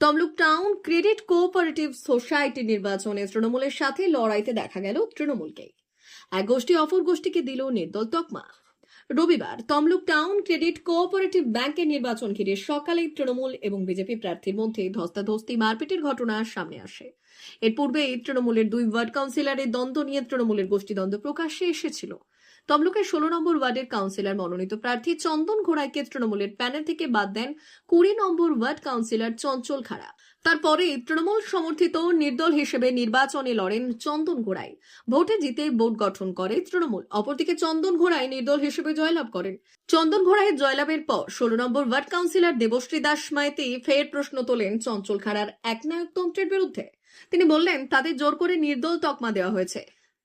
Tamluk town credit cooperative society নির্বাচনে তৃণমূলের সাথে লড়াইতে দেখা গেল তৃণমূলকে এক গোষ্ঠী অপর গোষ্ঠীকে দিল নির্দল তকমা। রবিবার তমলুক টাউন ক্রেডিট কোঅপারেটিভ ব্যাংকের নির্বাচন ঘিরে সকালে তৃণমূল এবং বিজেপি প্রার্থীর মধ্যে ধস্তাধস্তি মারপিটের ঘটনা সামনে আসে। এর পূর্বে তৃণমূলের দুই ওয়ার্ড কাউন্সিলরের দ্বন্দ্ব নিয়ে তৃণমূলের গোষ্ঠীদ্বন্দ্ব প্রকাশ্যে এসেছিল। তমলুকের ষোলো নম্বর ওয়ার্ডের কাউন্সিলর মনোনীত প্রার্থী চন্দন ঘোড়াইকে তৃণমূলের প্যানেল থেকে বাদ দেন কুড়ি নম্বর ওয়ার্ড কাউন্সিলর চঞ্চল খাড়া। তারপরে তৃণমূল সমর্থিত নির্দল হিসেবে নির্বাচনে লড়েন চন্দন ঘোড়াই। ভোটে জিতে বোর্ড গঠন করে তৃণমূল। অপরদিকে চন্দন ঘোড়াই নির্দল হিসেবে জয়লাভ করেন। চন্দন ঘোড়াইয়ের জয়লাভের পর ষোলো number ward councillor Debashree Das Maiti ফের প্রশ্ন তোলেন চঞ্চল খাড়ার একনায়কতন্ত্রের বিরুদ্ধে। তিনি বললেন, তাদের জোর করে নির্দল তকমা দেওয়া হয়েছে।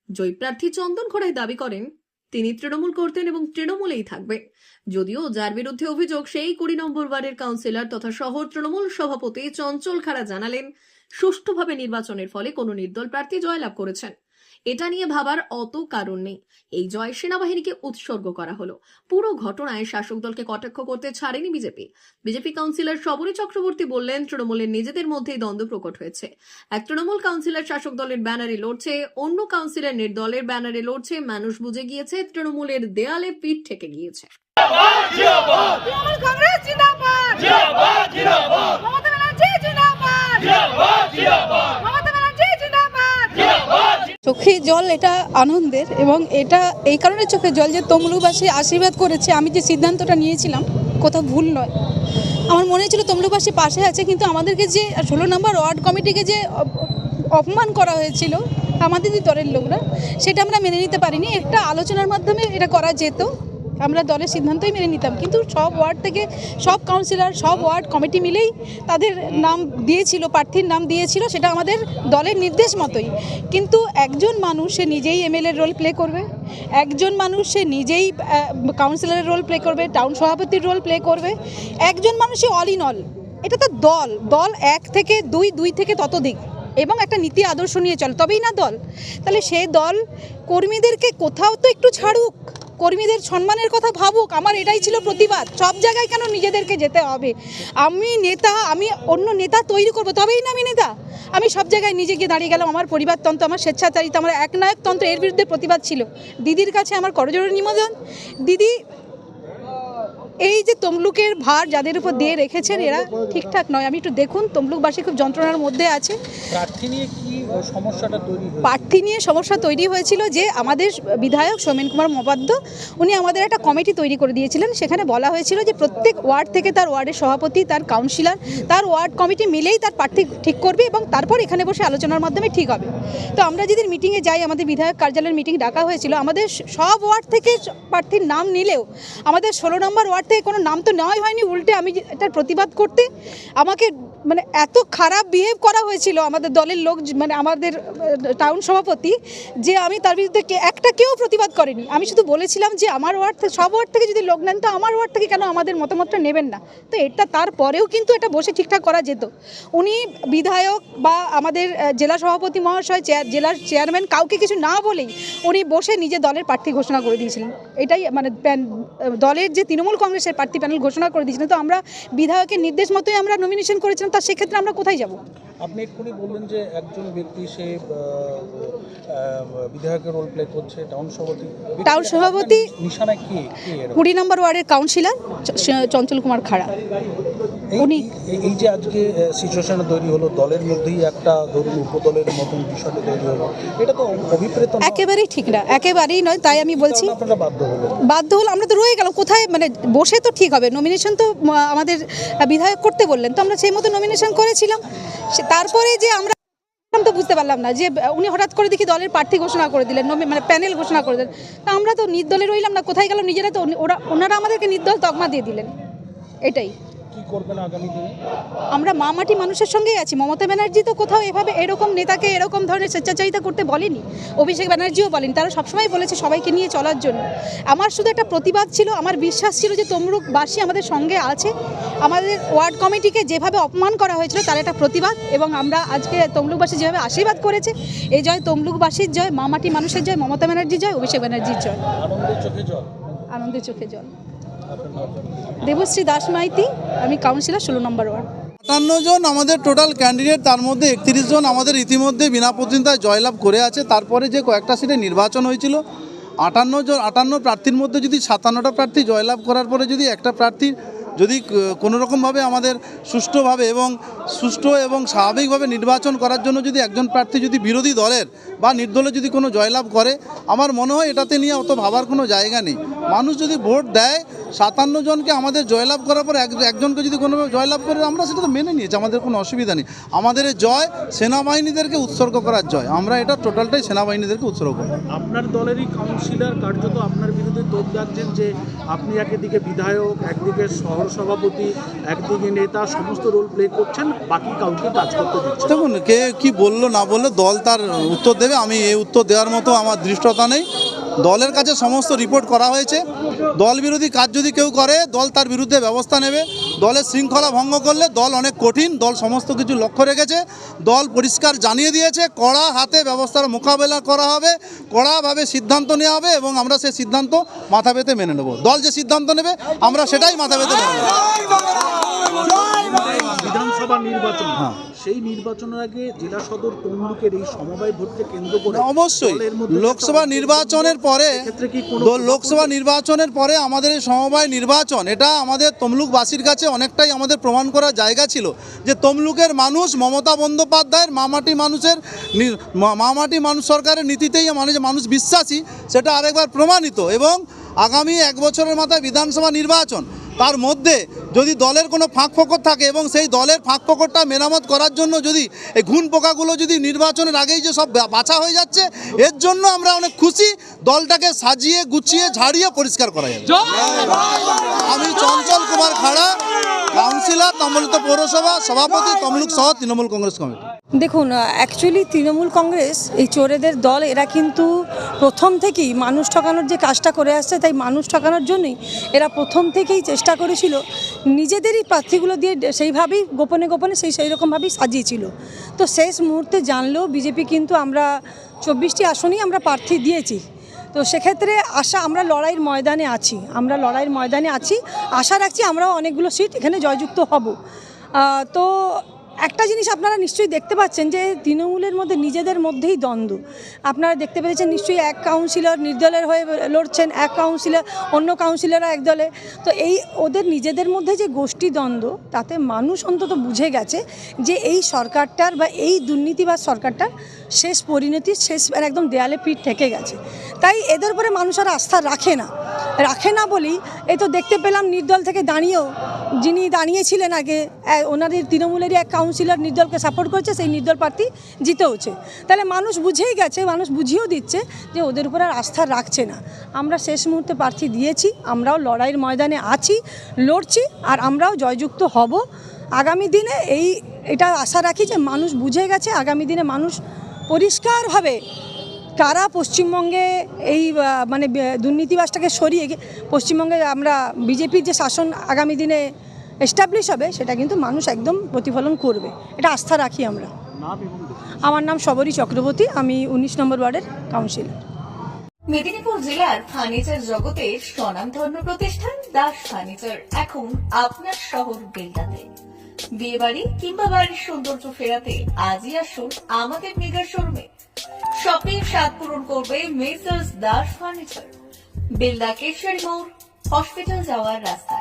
জয়ী প্রার্থী চন্দন ঘোড়াই দাবি করেন তিনি তৃণমূল করতেন এবং তৃণমূলেই থাকবে। যদিও যার বিরুদ্ধে অভিযোগ, সেই কুড়ি নম্বর ওয়ার্ডের কাউন্সিলর তথা শহর তৃণমূল সভাপতি চঞ্চল খাড়া জানালেন, সুষ্ঠুভাবে নির্বাচনের ফলে কোনো নির্দল প্রার্থী জয়লাভ করেছেন। এটা নিয়ে ভাবার অত কারণ নেই। এই জয় সেনাবাহিনীকে উৎসর্গ করা হলো। পুরো ঘটনায় শাসক দলকে কটাক্ষ করতে ছাড়েনি BJP. BJP councillor Shabari Chakraborty বললেন তৃণমূলের নিজেদের মধ্যেই দ্বন্দ্ব প্রকট হয়েছে। এক তৃণমূল কাউন্সিলর শাসক দলের ব্যানারে লড়ছে অন্য কাউন্সিলর নির্দলের ব্যানারে লড়ছে মানুষ বুঝে গিয়েছে তৃণমূলের দেয়ালে পিঠ ঠেকে গিয়েছে। তৃণমূল কংগ্রেস জিন্দাবাদ জিন্দাবাদ জিন্দাবাদ মমতা ব্যানার্জি জিন্দাবাদ জিন্দাবাদ জিন্দাবাদ মমতা ব্যানার্জি জিন্দাবাদ জিন্দাবাদ চোখে জল এটা আনন্দের এবং এটা এই কারণে চোখে জল যে তমলুবাসী আশীর্বাদ করেছে, আমি যে সিদ্ধান্তটা নিয়েছিলাম, কোথাও ভুল নয়। আমার মনে হয়েছিল তমলুবাসী পাশে আছে, কিন্তু আমাদেরকে যে ষোলো নম্বর ওয়ার্ড কমিটিকে যে অপমান করা হয়েছিল আমাদেরই দলের লোকরা, সেটা আমরা মেনে নিতে পারিনি। একটা আলোচনার মাধ্যমে এটা করা যেত। আমরা দলের সিদ্ধান্তই মেনে নিতাম। কিন্তু সব ওয়ার্ড থেকে, সব কাউন্সিলর সব ওয়ার্ড কমিটি মিলেই তাদের নাম দিয়েছিল, প্রার্থীর নাম দিয়েছিল, সেটা আমাদের দলের নির্দেশ মতোই। কিন্তু একজন মানুষ সে নিজেই এমএলএর রোল প্লে করবে, একজন মানুষ সে নিজেই কাউন্সিলরের রোল প্লে করবে টাউন সভাপতির রোল প্লে করবে, একজন মানুষই অল ইন অল এটা তো দল দল এক থেকে দুই দুই থেকে ততোধিক এবং একটা নীতি আদর্শ নিয়ে চলে, তবেই না দল? তাহলে সে দল কর্মীদেরকে কোথাও তো একটু ছাড়ুক। কর্মীদের সম্মানের কথা ভাবুক, আমার এটাই ছিল প্রতিবাদ। সব জায়গায় কেন নিজেদেরকে যেতে হবে? আমি নেতা, আমি অন্য নেতা তৈরি করব, তবেই না আমি নেতা। আমি সব জায়গায় নিজে গিয়ে দাঁড়িয়ে গেলাম, আমার পরিবারতন্ত্র আমার স্বেচ্ছাচারিতা, আমার একনায়কতন্ত্র এর বিরুদ্ধে প্রতিবাদ ছিল। দিদির কাছে আমার করজোর নিবেদন দিদি এই যে তমলুকের ভার যাদের উপর দিয়ে রেখেছেন এরা ঠিকঠাক নয়। আমি একটু দেখুন তমলুকবাসী খুব যন্ত্রণার মধ্যে আছে। প্রার্থী নিয়ে সমস্যাটা প্রার্থী নিয়ে সমস্যা তৈরি হয়েছিল যে আমাদের বিধায়ক সৌমেন কুমার মোপাধ্য উনি আমাদের একটা কমিটি তৈরি করে দিয়েছিলেন। সেখানে বলা হয়েছিল যে প্রত্যেক ওয়ার্ড থেকে তার ওয়ার্ডের সভাপতি তার কাউন্সিলর তার ওয়ার্ড কমিটি মিলেই তার প্রার্থী ঠিক করবে এবং তারপর এখানে বসে আলোচনার মাধ্যমে ঠিক হবে। তো আমরা যেদিন মিটিংয়ে যাই আমাদের বিধায়ক কার্যালয়ের মিটিং ডাকা হয়েছিল আমাদের সব ওয়ার্ড থেকে প্রার্থীর নাম নিলেও আমাদের ষোলো নম্বর ওয়ার্ড থেকে কোনো নাম তো নেওয়াই হয়নি উল্টে আমি এটার প্রতিবাদ করতে আমাকে মানে এত খারাপ বিহেভ করা হয়েছিল আমাদের দলের লোক মানে আমাদের টাউন সভাপতি, যে আমি তার বিরুদ্ধে একটা কেউ প্রতিবাদ করেনি। আমি শুধু বলেছিলাম যে আমার ওয়ার্ড থেকে সব ওয়ার্ড থেকে যদি লোক নেন, তো আমার ওয়ার্ড থেকে কেন আমাদের মতামতটা নেবেন না? তো এটা তারপরেও কিন্তু এটা বসে ঠিকঠাক করা যেত। উনি বিধায়ক বা আমাদের জেলা সভাপতি মহাশয় চেয়ার জেলার চেয়ারম্যান কাউকে কিছু না বলেই উনি বসে নিজে দলের প্রার্থী ঘোষণা করে দিয়েছিলেন। এটাই মানে দলের যে তৃণমূল কংগ্রেসের প্রার্থী প্যানেল ঘোষণা করে দিয়েছিলেন। তো আমরা বিধায়কের নির্দেশ মতোই আমরা নমিনেশন করেছিলাম। তার সেক্ষেত্রে আমরা কোথায় যাব? আপনি এক্ষুনি বললেন যে একজন ব্যক্তি সে বিধায়কের রোল প্লে করছে টাউন সভাপতি। টাউন সভাপতি- নিশানা কি? কুড়ি নম্বর ওয়ার্ডের কাউন্সিলর চঞ্চল কুমার খাড়া। উনি- এই- যে আজকে সিচুয়েশন তৈরি হলো দলের মধ্যেই একটা ধরুন উপদলের মতন বিষয়টা তৈরি হলো এটা তো অভিপ্রেত একেবারেই ঠিক না একেবারেই নয় তাই আমি বলছি। বাধ্য হলো আমরা তো রয়ে গেলাম কোথায় মানে বসে তো ঠিক হবে। নমিনেশন তো আমাদের বিধায়ক করতে বললেন তো আমরা সেই মতো নমিনেশন করেছিলাম। তারপরে যে আমরা আমি তো বুঝতে পারলাম না, যে উনি হঠাৎ করে দেখি দলের প্রার্থী ঘোষণা করে দিলেন মানে প্যানেল ঘোষণা করে দিলেন। তা আমরা তো নির্দলে রইলাম না, কোথায় গেল? নিজেরা তো ওরা ওনারা আমাদেরকে নির্দল তকমা দিয়ে দিলেন। এটাই। কি করবেন আগামী দিনে? আমরা মা মাটি মানুষের সঙ্গেই আছি। মমতা ব্যানার্জি তো কোথাও এভাবে এরকম নেতাকে এরকম ধরনের স্বেচ্ছাচারিতা করতে বলেনি। অভিষেক ব্যানার্জিও বলেন তারা সবসময় বলেছে সবাইকে নিয়ে চলার জন্য। আমার শুধু একটা প্রতিবাদ ছিল আমার বিশ্বাস ছিল যে তমরুকবাসী আমাদের সঙ্গে আছে। আমাদের ওয়ার্ড কমিটিকে যেভাবে অপমান করা হয়েছিল তার একটা প্রতিবাদ এবং আমরা আজকে তমলুকবাসী যেভাবে আশীর্বাদ করেছে এই জয় তমলুকবাসীর জয় মা মাটি মানুষের জয় মমতা ব্যানার্জির জয় অভিষেক ব্যানার্জির জয়। আনন্দের চোখে জল। আনন্দের চোখে জল? দেবশ্রী দাস মাইতি, আমি কাউন্সিলর ষোলো নম্বর ওয়ার্ড। আটান্ন জন আমাদের টোটাল ক্যান্ডিডেট তার মধ্যে একত্রিশ জন আমাদের ইতিমধ্যে বিনা প্রতিদ্বন্দ্বিতায় জয়লাভ করে আছে। তারপরে যে কয়েকটা সিটে নির্বাচন হয়েছিল, আটান্ন জন, আটান্ন প্রার্থীর মধ্যে যদি সাতান্নটা প্রার্থী জয়লাভ করার পরে যদি একটা প্রার্থী যদি ক- কোনো রকমভাবে আমাদের সুষ্ঠুভাবে এবং সুষ্ঠু এবং স্বাভাবিকভাবে নির্বাচন করার জন্য যদি একজন প্রার্থী যদি বিরোধী দলের বা নির্দলে যদি কোনো জয়লাভ করে, আমার মনে হয় এটাতে নিয়ে অত ভাবার কোনো জায়গা নেই। মানুষ যদি ভোট দেয় সাতান্ন জনকে আমাদের জয়লাভ করার পর এক একজনকে যদি কোনোভাবে জয়লাভ করে আমরা সেটা তো মেনে নিয়েছি আমাদের কোনো অসুবিধা নেই। আমাদের জয় সেনাবাহিনীদেরকে উৎসর্গ করার জয় আমরা এটা টোটালটাই সেনাবাহিনীদেরকে উৎসর্গ করি আপনার দলেরই কাউন্সিলর কার্যত আপনার বিরুদ্ধে তোপ দাগছেন যে আপনি একদিকে বিধায়ক একদিকে শহর সভাপতি একদিকে নেতা সমস্ত রোল প্লে করছেন বাকি কাউকে কাজ করতে দিচ্ছেন। দেখুন কে কি বলল না বলল দল তার উত্তর দেবে আমি এই উত্তর দেওয়ার মতো আমার দৃষ্টতা নেই। দলের কাছে সমস্ত রিপোর্ট করা হয়েছে দল বিরোধী কাজ যদি কেউ করে দল তার বিরুদ্ধে ব্যবস্থা নেবে। দলের শৃঙ্খলা ভঙ্গ করলে দল অনেক কঠিন দল সমস্ত কিছু লক্ষ্য রেখেছে। দল পরিষ্কার জানিয়ে দিয়েছে কড়া হাতে ব্যবস্থার মোকাবেলা করা হবে কড়াভাবে সিদ্ধান্ত নেওয়া হবে এবং আমরা সেই সিদ্ধান্ত মাথা পেতে মেনে নেব। দল যে সিদ্ধান্ত নেবে আমরা সেটাই মাথা পেতে মেনে নেব। বিধানসভা নির্বাচন হ্যাঁ। সেই নির্বাচনের আগে জেলা সদর তমলুকের এই সমবায় ভোটকে কেন্দ্র করে অবশ্যই লোকসভা নির্বাচনের পরে লোকসভা নির্বাচনের পরে আমাদের এই সমবায় নির্বাচন, এটা আমাদের তমলুকবাসীর কাছে অনেকটাই আমাদের প্রমাণ করার জায়গা ছিল যে তমলুকের মানুষ মমতা বন্দ্যোপাধ্যায়ের মামাটি মানুষের মামাটি মানুষ সরকারের নীতিতেই মানুষ মানুষ বিশ্বাসী, সেটা আরেকবার প্রমাণিত এবং আগামী এক বছরের মাথায় বিধানসভা নির্বাচন। তার মধ্যে যদি দলের কোনো ফাঁক ফকর থাকে এবং সেই দলের ফাঁক ফকরটা মেরামত করার জন্য যদি এই ঘুণ পোকাগুলো যদি নির্বাচনের আগেই যে সব বাছা হয়ে যাচ্ছে এর জন্য আমরা অনেক খুশি দলটাকে সাজিয়ে গুছিয়ে ঝাড়িয়ে পরিষ্কার করা যাবে। আমি চঞ্চল কুমার খাড়া কাউন্সিলর তমলুক পৌরসভা, সভাপতি, তমলুক সহ তৃণমূল কংগ্রেস কমিটি। দেখুন অ্যাকচুয়ালি তৃণমূল কংগ্রেস, এই চোরেদের দল, এরা কিন্তু প্রথম থেকেই মানুষ ঠকানোর যে কাজটা করে আসছে, তাই মানুষ ঠকানোর জন্যই এরা প্রথম থেকেই চেষ্টা করেছিল নিজেদেরই প্রার্থীগুলো দিয়ে সেইভাবেই গোপনে গোপনে সেই সেই রকমভাবেই সাজিয়েছিল। তো শেষ মুহূর্তে জানলেও বিজেপি কিন্তু আমরা চব্বিশটি আসনেই আমরা প্রার্থী দিয়েছি। তো সেক্ষেত্রে আশা, আমরা লড়াইয়ের ময়দানে আছি, আমরা লড়াইয়ের ময়দানে আছি। আশা রাখছি আমরাও অনেকগুলো সিট এখানে জয়যুক্ত হব। তো একটা জিনিস আপনারা নিশ্চয়ই দেখতে পাচ্ছেন যে তৃণমূলের মধ্যে নিজেদের মধ্যেই দ্বন্দ্ব। আপনারা দেখতে পেরেছেন নিশ্চয়ই এক কাউন্সিলর নির্দলের হয়ে লড়ছেন, এক কাউন্সিলর অন্য কাউন্সিলররা এক দলে। তো এই ওদের নিজেদের মধ্যে যে গোষ্ঠী দ্বন্দ্ব, তাতে মানুষ অন্তত বুঝে গেছে যে এই সরকারটার বা এই দুর্নীতিবাজ সরকারটার শেষ পরিণতি শেষ মানে একদম দেয়ালে পিঠ থেকে গেছে। তাই এদের উপরে মানুষ আর আস্থা রাখে না। রাখে না বলেই এ তো দেখতে পেলাম নির্দল থেকে দাঁড়িয়েও। যিনি দাঁড়িয়েছিলেন আগে ওনাদের তৃণমূলেরই এক কাউন্সিলর নির্দলকে সাপোর্ট করছে, সেই নির্দল প্রার্থী জিতেওছে তাহলে মানুষ বুঝেই গেছে, মানুষ বুঝিয়েও দিচ্ছে যে ওদের উপর আর আস্থা রাখছে না। আমরা শেষ মুহূর্তে প্রার্থী দিয়েছি, আমরাও লড়াইয়ের ময়দানে আছি, লড়ছি, আর আমরাও জয়যুক্ত হব। আগামী দিনে এই, এটা আশা রাখি যে মানুষ বুঝে গেছে, আগামী দিনে মানুষ পরিষ্কারভাবে কারা পশ্চিমবঙ্গে এই মানে দুর্নীতিবাসটাকে সরিয়ে, পশ্চিমবঙ্গে আমরা বিজেপির যে শাসন আগামী দিনে এস্টাবলিশ হবে, সেটা কিন্তু মানুষ একদম প্রতিফলন করবে। এটা আস্থা রাখি আমরা। আমার নাম শবরী চক্রবর্তী, আমি উনিশ নম্বর ওয়ার্ডের কাউন্সিলর। মেদিনীপুর জেলার ফার্নিচার জগতের স্বনামধন্য প্রতিষ্ঠান দাস ফার্নিচার। এখন আপনার শহর বেলদাতে বিয়ে বাড়ি কিংবা বাড়ির সৌন্দর্য ফেরাতে আজই আসুন আমাদের মেগা শোরুমে। শপিং স্বাদ পূরণ করবে মেসার্স দাস ফার্নিচার। বেলদা কেশারি মোড়, হসপিটাল যাওয়ার রাস্তায়।